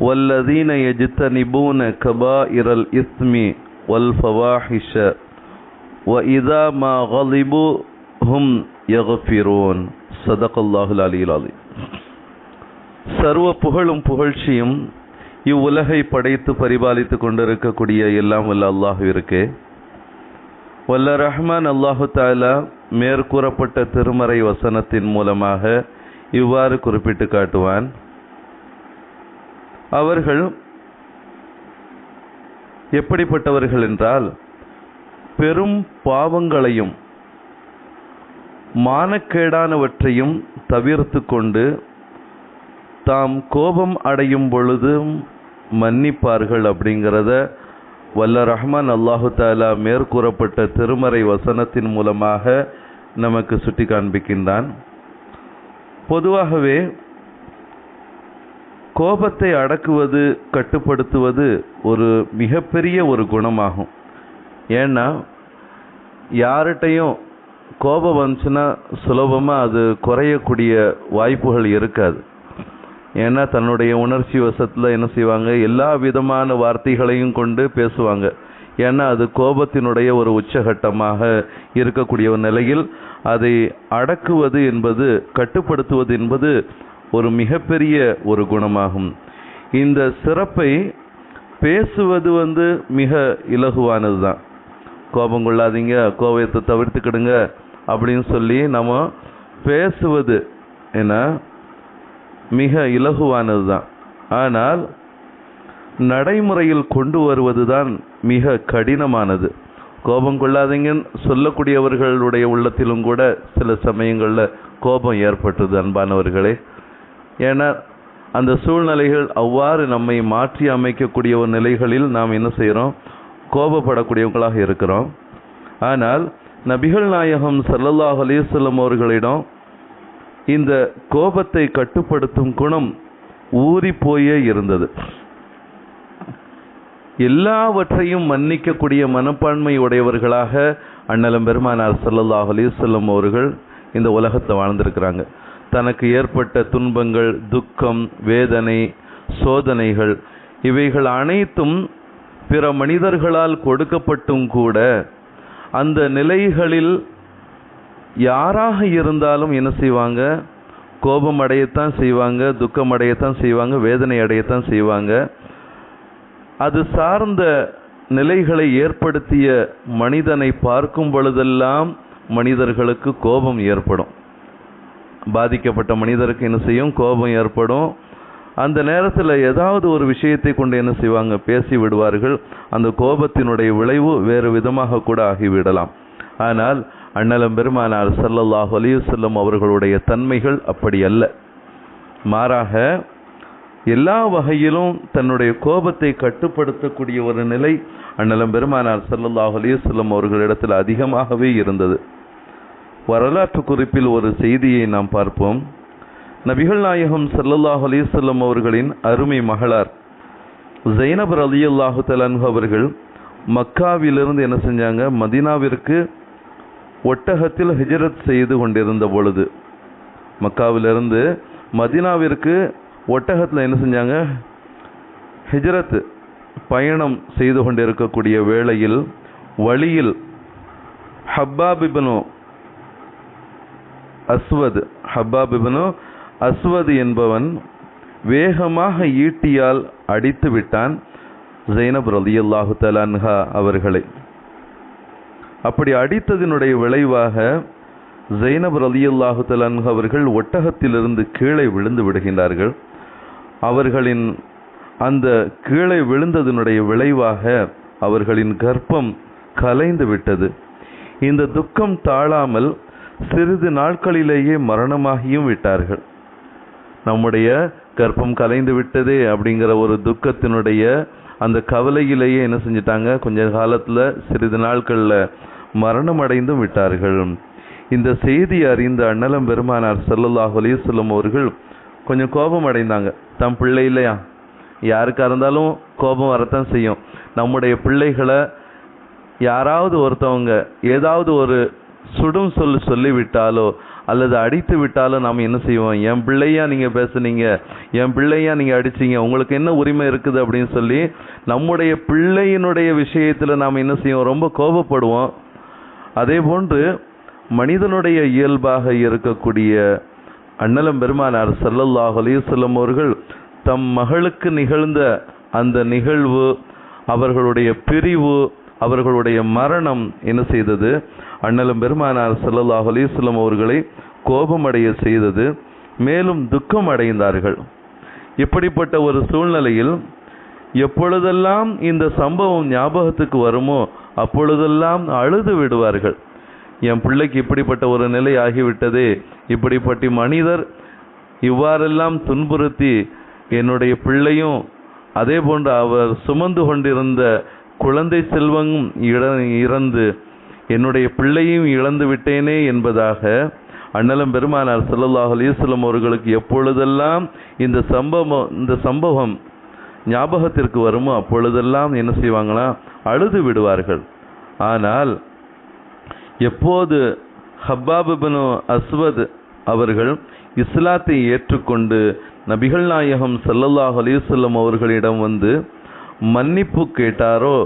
والذين يجتنبون كبائر الإثم والفواحش وإذا ما غضبوا هم يغفرون صدق الله العلي العظيم சர்வ புகழும் புகழ்ச்சியும் இவ்வுலகை படைத்து பரிபாலித்து கொண்டிருக்கக்கூடிய எல்லாம் வல்ல அல்லாஹுவிற்கு வல்ல ரஹ்மான் அல்லாஹு தாலா மேற்கூறப்பட்ட திருமறை வசனத்தின் மூலமாக இவ்வாறு குறிப்பிட்டு காட்டுவான் அவர்கள் எப்படிப்பட்டவர்கள் என்றால் பெரும் பாவங்களையும் மானக்கேடானவற்றையும் தவிர்த்து கொண்டு தாம் கோபம் அடையும் பொழுதும் மன்னிப்பார்கள் அப்படிங்கிறத வல்ல ரஹ்மான் அல்லாஹு தாலா மேற்கூறப்பட்ட திருமறை வசனத்தின் மூலமாக நமக்கு சுட்டி காண்பிக்கின்றான் பொதுவாகவே கோபத்தை அடக்குவது கட்டுப்படுத்துவது ஒரு மிகப்பெரிய ஒரு குணமாகும். ஏன்னா யார்கிட்டையும் கோபம் வந்துச்சுன்னா சுலபமாக அது குறையக்கூடிய வாய்ப்புகள் இருக்காது. ஏன்னா தன்னுடைய உணர்ச்சி வசத்தில் என்ன செய்வாங்க? எல்லா விதமான வார்த்தைகளையும் கொண்டு பேசுவாங்க. ஏன்னா அது கோபத்தினுடைய ஒரு உச்சகட்டமாக இருக்கக்கூடிய ஒரு நிலையில் அதை அடக்குவது என்பது கட்டுப்படுத்துவது என்பது ஒரு மிகப்பெரிய ஒரு குணமாகும். இந்த சிறப்பை பேசுவது வந்து மிக இலகுவானது தான் கோபம் கொள்ளாதீங்க கோபத்தை தவிர்த்துக்கிடுங்க அப்படின்னு சொல்லி நம்ம பேசுவது என்ன? மிக இலகுவானது தான் ஆனால் நடைமுறையில் கொண்டு வருவது தான் மிக கடினமானது. கோபம் கொள்ளாதீங்கன்னு சொல்லக்கூடியவர்களுடைய உள்ளத்திலும் கூட சில சமயங்களில் கோபம் ஏற்பட்டது அன்பானவர்களே. ஏன்னா அந்த சூழ்நிலைகள் அவ்வாறு நம்மை மாற்றி அமைக்கக்கூடிய ஒரு நிலைகளில் நாம் என்ன செய்கிறோம்? கோபப்படக்கூடியவங்களாக இருக்கிறோம். ஆனால் நபிகள் நாயகம் சல்லல்லாஹ் அலிசல்லம் அவர்களிடம் இந்த கோபத்தை கட்டுப்படுத்தும் குணம் ஊறி போயே இருந்தது. எல்லாவற்றையும் மன்னிக்கக்கூடிய மனப்பான்மை உடையவர்களாக அண்ணலம் பெருமானார் சல்லல்லாஹ் அலிசல்லம் அவர்கள் இந்த உலகத்தை வாழ்ந்திருக்கிறாங்க. தனக்கு ஏற்பட்ட துன்பங்கள் துக்கம் வேதனை சோதனைகள் இவைகள் அனைத்தும் பிற மனிதர்களால் கொடுக்கப்பட்டும் கூட அந்த நிலைகளில் யாராக இருந்தாலும் என்ன செய்வாங்க? கோபம் அடையத்தான் செய்வாங்க துக்கம் அடையத்தான் செய்வாங்க வேதனை அடையத்தான் செய்வாங்க. அது சார்ந்த நிலைகளை ஏற்படுத்திய மனிதனை பார்க்கும் பொழுதெல்லாம் மனிதர்களுக்கு கோபம் ஏற்படும். பாதிக்கப்பட்ட மனிதருக்கு என்ன செய்யும்? கோபம் ஏற்படும். அந்த நேரத்தில் ஏதாவது ஒரு விஷயத்தை கொண்டு என்ன செய்வாங்க? பேசி விடுவார்கள். அந்த கோபத்தினுடைய விளைவு வேறு விதமாக கூட ஆகிவிடலாம். ஆனால் அண்ணலம் பெருமானார் சல்லல்லாஹ் அலிவசல்லம் அவர்களுடைய தன்மைகள் அப்படி அல்ல. மாறாக எல்லா வகையிலும் தன்னுடைய கோபத்தை கட்டுப்படுத்தக்கூடிய ஒரு நிலை அண்ணலம் பெருமானார் சல்லல்லாஹ் அலிவசல்லம் அவர்களிடத்தில் அதிகமாகவே இருந்தது. வரலாற்று குறிப்பில் ஒரு செய்தியை நாம் பார்ப்போம். நபிகள் நாயகம் சல்லல்லாஹ் அலிசல்லம் அவர்களின் அருமை மகளார் ஜெய்னபர் அலி அல்லாஹு தலான்ஹு அவர்கள் மக்காவிலிருந்து என்ன செஞ்சாங்க? மதினாவிற்கு ஒட்டகத்தில் ஹிஜரத் செய்து கொண்டிருந்த பொழுது மக்காவிலிருந்து மதினாவிற்கு ஒட்டகத்தில் என்ன செஞ்சாங்க? ஹிஜரத் பயணம் செய்து கொண்டிருக்கக்கூடிய வேளையில் வழியில் ஹப்பாபிபனோ அஸ்வத் ஹப்பாபிபனோ அஸ்வத் என்பவன் வேகமாக ஈட்டியால் அடித்து விட்டான் ஜெய்னப் ரலியல்லாஹு தலான்ஹா அவர்களை. அப்படி அடித்ததினுடைய விளைவாக ஜெய்னப் ரலியல்லாஹு தலான்ஹா அவர்கள் ஒட்டகத்திலிருந்து கீழே விழுந்து விடுகின்றார்கள். அவர்களின் அந்த கீழே விழுந்ததனுடைய விளைவாக அவர்களின் கர்ப்பம் கலைந்து விட்டது. இந்த துக்கம் தாழாமல் சிறிது நாட்களிலேயே மரணமாகியும் விட்டார்கள். நம்முடைய கர்ப்பம் கலைந்து விட்டதே அப்படிங்கிற ஒரு துக்கத்தினுடைய அந்த கவலையிலேயே என்ன செஞ்சிட்டாங்க? கொஞ்ச காலத்தில் சிறிது நாட்களில் மரணம் அடைந்தும் விட்டார்கள். இந்த செய்தி அறிந்த அண்ணலம் பெருமானார் ஸல்லல்லாஹு அலிசல்லம் அவர்கள் கொஞ்சம் கோபம் அடைந்தாங்க. தம் பிள்ளை இல்லையா? யாருக்காக இருந்தாலும் கோபம் வரத்தான் செய்யும். நம்முடைய பிள்ளைகளை யாராவது ஒருத்தவங்க ஏதாவது ஒரு சுடும் சொல்லு சொல்லிவிட்டாலோ அல்லது அடித்து விட்டாலோ நாம் என்ன செய்வோம்? என் பிள்ளையா நீங்கள் பேசுனீங்க. என் பிள்ளையா நீங்கள் அடிச்சிங்க. உங்களுக்கு என்ன உரிமை இருக்குது அப்படின்னு சொல்லி நம்முடைய பிள்ளையினுடைய விஷயத்தில் நாம் என்ன செய்வோம்? ரொம்ப கோபப்படுவோம். அதே போன்று மனிதனுடைய இயல்பாக இருக்கக்கூடிய அண்ணலம் பெருமானார் ஸல்லல்லாஹு அலைஹி அவர்கள் தம் மகளுக்கு நிகழ்ந்த அந்த நிகழ்வு அவர்களுடைய பிரிவு அவர்களுடைய மரணம் என்ன செய்தது? அண்ணலும் பெருமானார் ஸல்லல்லாஹு அலிஸ்லம் அவர்களை கோபமடைய செய்தது மேலும் துக்கம் அடைந்தார்கள். இப்படிப்பட்ட ஒரு சூழ்நிலையில் எப்பொழுதெல்லாம் இந்த சம்பவம் ஞாபகத்துக்கு வருமோ அப்பொழுதெல்லாம் அழுது விடுவார்கள். என் பிள்ளைக்கு இப்படிப்பட்ட ஒரு நிலை ஆகிவிட்டதே இப்படிப்பட்ட மனிதர் இவ்வாறெல்லாம் துன்புறுத்தி என்னுடைய பிள்ளையும் அதே போன்று அவர் சுமந்து கொண்டிருந்த குழந்தை செல்வம் இறந்து என்னுடைய பிள்ளையும் இழந்து விட்டேனே என்பதாக அண்ணலம் பெருமானார் ஸல்லல்லாஹு அலிஸ்லம் அவர்களுக்கு எப்பொழுதெல்லாம் இந்த சம்பவம் இந்த சம்பவம் ஞாபகத்திற்கு வருமோ அப்பொழுதெல்லாம் என்ன செய்வாங்களா? அழுது விடுவார்கள். ஆனால் எப்போது ஹப்பாபுபனு அஸ்வத் அவர்கள் இஸ்லாத்தை ஏற்றுக்கொண்டு நபிகள் நாயகம் ஸல்லல்லாஹு அலைஹி அவர்களிடம் வந்து மன்னிப்பு கேட்டாரோ?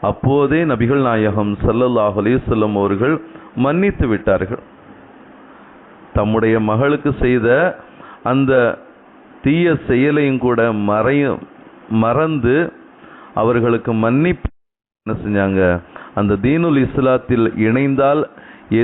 அப்போதே நபிகள் நாயகம் சல்லல்லாஹ் அலிசல்லம் அவர்கள் மன்னித்து விட்டார்கள். தம்முடைய மகளுக்கு செய்த அந்த தீய செயலையும் கூட மறையும் மறந்து அவர்களுக்கு மன்னிப்பு என்ன செஞ்சாங்க? அந்த தீனுல் இஸ்லாத்தில் இணைந்தால்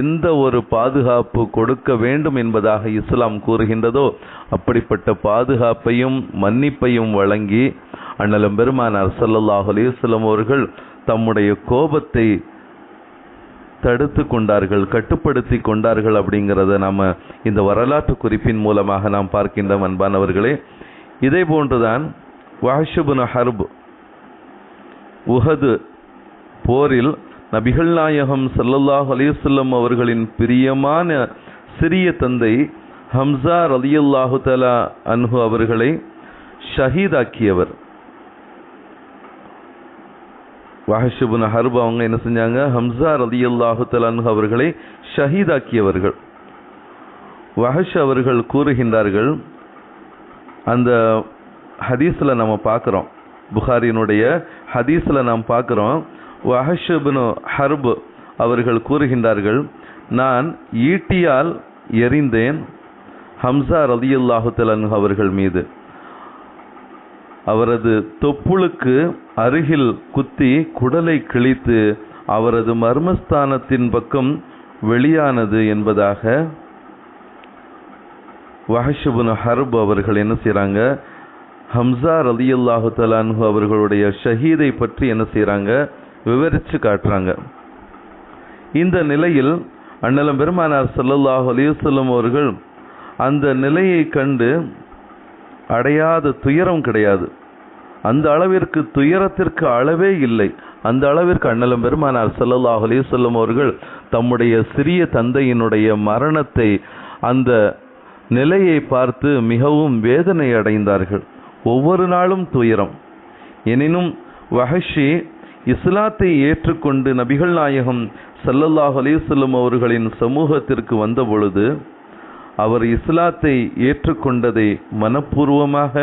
எந்த ஒரு பாதுகாப்பு கொடுக்க வேண்டும் என்பதாக இஸ்லாம் கூறுகின்றதோ அப்படிப்பட்ட பாதுகாப்பையும் மன்னிப்பையும் வழங்கி அண்ணலும் பெருமானார் சல்லல்லாஹ் அலைஹி அவர்கள் தம்முடைய கோபத்தை தடுத்து கொண்டார்கள் கட்டுப்படுத்தி கொண்டார்கள் அப்படிங்கிறத நாம் இந்த வரலாற்று குறிப்பின் மூலமாக நாம் பார்க்கின்றோம் அன்பானவர்களே. இதே போன்றுதான் வாஷிபுன் ஹர்ப் உஹது போரில் நபிகள் நாயகம் சல்லல்லாஹ் அலைஹி அவர்களின் பிரியமான சிறிய தந்தை ஹம்சா ரலியல்லாஹு தலா அன்ஹு அவர்களை ஷஹீதாக்கியவர். வாஹிஷுபுன் ஹர்ப் அவங்க என்ன செஞ்சாங்க? ஹம்சா ரலியல்லாஹு தஆலா அன்ஹு அவர்களை ஷஹீதாக்கியவர்கள். வஹஷ் அவர்கள் கூறுகின்றார்கள் அந்த ஹதீஸில் நம்ம பார்க்குறோம் புகாரினுடைய ஹதீஸில் நாம் பார்க்குறோம் வஹஷுபுனு ஹர்ப் அவர்கள் கூறுகின்றார்கள் நான் ஈட்டியால் எறிந்தேன் ஹம்சா ரதியுல்லாஹு தஆலா அவர்கள் மீது. அவரது தொப்புளுக்கு அருகில் குத்தி குடலை கிழித்து அவரது மர்மஸ்தானத்தின் பக்கம் வெளியானது என்பதாக வஹஷபுன் ஹர்ப் அவர்கள் என்ன செய்கிறாங்க ஹம்சார் அலி அல்லாஹு தலான்ஹு அவர்களுடைய ஷஹீதை பற்றி என்ன செய்கிறாங்க விவரித்து காட்டுறாங்க. இந்த நிலையில் அண்ணலம் பெருமானார் சல்லல்லாஹு அலைஹி அவர்கள் அந்த நிலையை கண்டு அடையாத துயரம் கிடையாது. அந்த அளவிற்கு துயரத்திற்கு அளவே இல்லை. அந்த அளவிற்கு அண்ணலம் பெருமானார் சல்லல்லாஹ் அலிசல்லம் அவர்கள் தம்முடைய சிறிய தந்தையினுடைய மரணத்தை அந்த நிலையை பார்த்து மிகவும் வேதனை அடைந்தார்கள். ஒவ்வொரு நாளும் துயரம். எனினும் வஹஷி இஸ்லாத்தை ஏற்றுக்கொண்டு நபிகள் நாயகம் சல்லல்லாஹ் அலிசல்லம் அவர்களின் சமூகத்திற்கு வந்த பொழுது அவர் இஸ்லாத்தை ஏற்றுக்கொண்டதை மனப்பூர்வமாக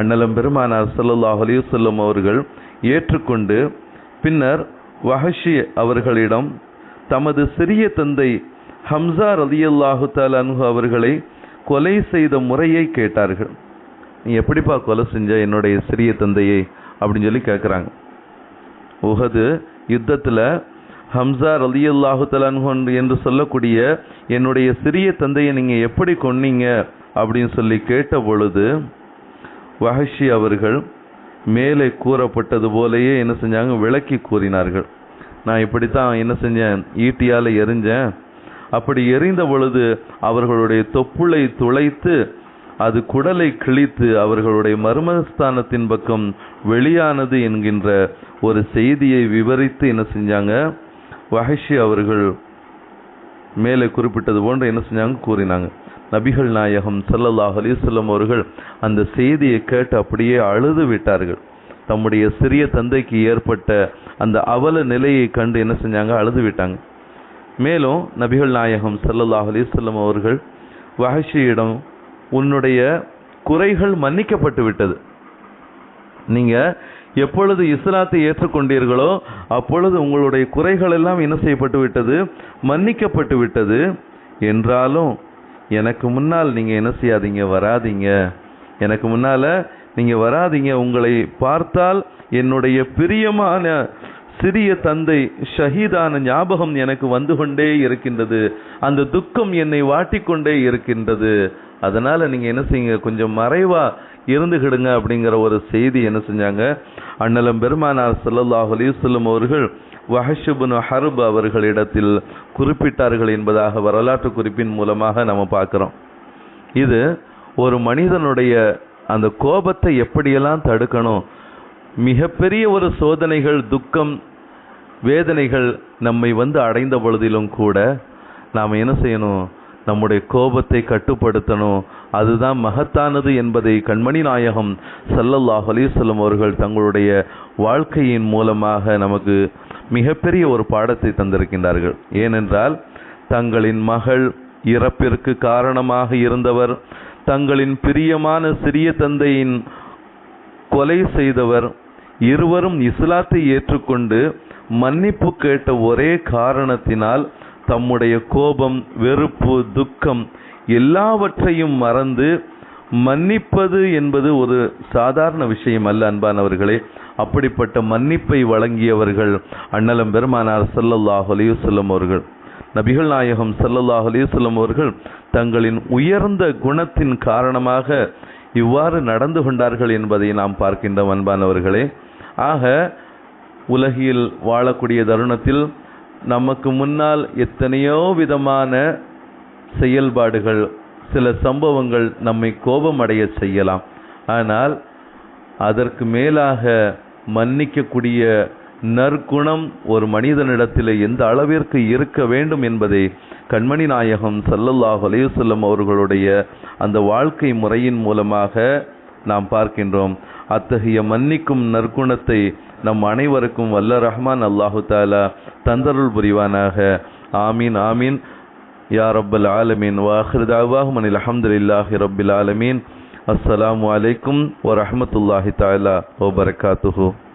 அண்ணலம் பெருமானார் சல்லாஹ் அலைஹி அவர்கள் ஏற்றுக்கொண்டு பின்னர் வஹஷி அவர்களிடம் தமது சிறிய தந்தை ஹம்சா ரலியல்லாஹு தஆலா அவர்களை கொலை செய்த முறையை கேட்டார்கள். நீ எப்படிப்பா கொலை செஞ்ச என்னுடைய சிறிய தந்தையை? அப்படின்னு சொல்லி கேட்குறாங்க உஹது யுத்தத்தில் ஹம்சா ரலியல்லாஹு தலான்ஹன் என்று சொல்லக்கூடிய என்னுடைய சிறிய தந்தையை நீங்கள் எப்படி கொன்னீங்க அப்படின்னு சொல்லி கேட்ட பொழுது வஹஷி அவர்கள் மேலே கூறப்பட்டது போலேயே என்ன செஞ்சாங்க? விளக்கி கூறினார்கள். நான் இப்படித்தான் என்ன செஞ்சேன்? ஈட்டியால் எரிஞ்சேன். அப்படி எரிந்த பொழுது அவர்களுடைய தொப்புளை துளைத்து அது குடலை கிழித்து அவர்களுடைய மர்மஸ்தானத்தின் பக்கம் வெளியானது என்கின்ற ஒரு செய்தியை விவரித்து என்ன செஞ்சாங்க? வஹஷி அவர்கள் மேலே குறிப்பிட்டது போன்று என்ன செஞ்சாங்க? கூறினாங்க. நபிகள் நாயகம் சல்லல்லாஹ் அலிசல்லம் அவர்கள் அந்த செய்தியை கேட்டு அப்படியே அழுது விட்டார்கள். தம்முடைய சிறிய தந்தைக்கு ஏற்பட்ட அந்த அவல நிலையை கண்டு என்ன செஞ்சாங்க? அழுது விட்டாங்க. மேலும் நபிகள் நாயகம் சல்லல்லாஹ் அலிசல்லம் அவர்கள் வஹஷியிடம் உன்னுடைய குறைகள் மன்னிக்கப்பட்டு விட்டது. நீங்கள் எப்பொழுது இஸ்லாத்தை ஏற்றுக்கொண்டீர்களோ அப்பொழுது உங்களுடைய குறைகள் எல்லாம் என்ன செய்யப்பட்டு விட்டது? மன்னிக்கப்பட்டு விட்டது. என்றாலும் எனக்கு முன்னால் நீங்கள் என்ன செய்யாதீங்க வராதீங்க. எனக்கு முன்னால் நீங்கள் வராதீங்க. உங்களை பார்த்தால் என்னுடைய பிரியமான சிறிய தந்தை ஷஹீதான ஞாபகம் எனக்கு வந்து கொண்டே இருக்கின்றது. அந்த துக்கம் என்னை வாட்டிக்கொண்டே இருக்கின்றது. அதனால் நீங்கள் என்ன செய்யுங்க கொஞ்சம் மறைவாக இருந்துகிடுங்க அப்படிங்கிற ஒரு செய்தி என்ன செஞ்சாங்க? அண்ணலம் பெருமானார் சல்லல்லாஹ் அலிசல்லம் அவர்கள் வஹஷபுன் ஹர்ப் அவர்களிடத்தில் குறிப்பிட்டார்கள் என்பதாக வரலாற்று குறிப்பின் மூலமாக நம்ம பார்க்குறோம். இது ஒரு மனிதனுடைய அந்த கோபத்தை எப்படியெல்லாம் தடுக்கணும்? மிகப்பெரிய ஒரு சோதனைகள் துக்கம் வேதனைகள் நம்மை வந்து அடைந்த பொழுதிலும் கூட நாம் என்ன செய்யணும்? நம்முடைய கோபத்தை கட்டுப்படுத்தணும். அதுதான் மகத்தானது என்பதை கண்மணி நாயகம் சல்லல்லாஹ் அலிசல்லம் அவர்கள் தங்களுடைய வாழ்க்கையின் மூலமாக நமக்கு மிகப்பெரிய ஒரு பாடத்தை தந்திருக்கின்றார்கள். ஏனென்றால் தங்களின் மகள் இறப்பிற்கு காரணமாக இருந்தவர் தங்களின் பிரியமான சிறிய தந்தையின் கொலை செய்தவர் இருவரும் இஸ்லாத்தை ஏற்றுக்கொண்டு மன்னிப்பு கேட்ட ஒரே காரணத்தினால் தம்முடைய கோபம் வெறுப்பு துக்கம் எல்லாவற்றையும் மறந்து மன்னிப்பது என்பது ஒரு சாதாரண விஷயம் அல்ல அன்பானவர்களே. அப்படிப்பட்ட மன்னிப்பை வழங்கியவர்கள் அண்ணலம் பெருமானார் சல்லல்லாஹ் அலையுசல்லம் அவர்கள். நபிகள் நாயகம் சல்லல்லாஹ் அலையுசல்லம் அவர்கள் தங்களின் உயர்ந்த குணத்தின் காரணமாக இவ்வாறு நடந்து கொண்டார்கள் என்பதை நாம் பார்க்கின்றோம் அன்பானவர்களே. ஆக உலகில் வாழக்கூடிய தருணத்தில் நமக்கு முன்னால் எத்தனையோ விதமான செயல்பாடுகள் சில சம்பவங்கள் நம்மை கோபமடைய செய்யலாம். ஆனால் அதற்கு மேலாக மன்னிக்கக்கூடிய நற்குணம் ஒரு மனிதனிடத்தில் எந்த அளவிற்கு இருக்க வேண்டும் என்பதை கண்மணி நாயகம் சல்லல்லாஹ் அலையுசல்லம் அவர்களுடைய அந்த வாழ்க்கை முறையின் மூலமாக நாம் பார்க்கின்றோம். அத்தகைய மன்னிக்கும் நற்குணத்தை நம் அனைவருக்கும் வல்ல ரஹ்மான் அல்லாஹு தாலா தந்தருள் புரிவானாக. ஆமீன் ஆமீன். يا رب العالمين. وآخر دعواهم أن الحمد لله رب العالمين. السلام عليكم ورحمة الله تعالى وبركاته.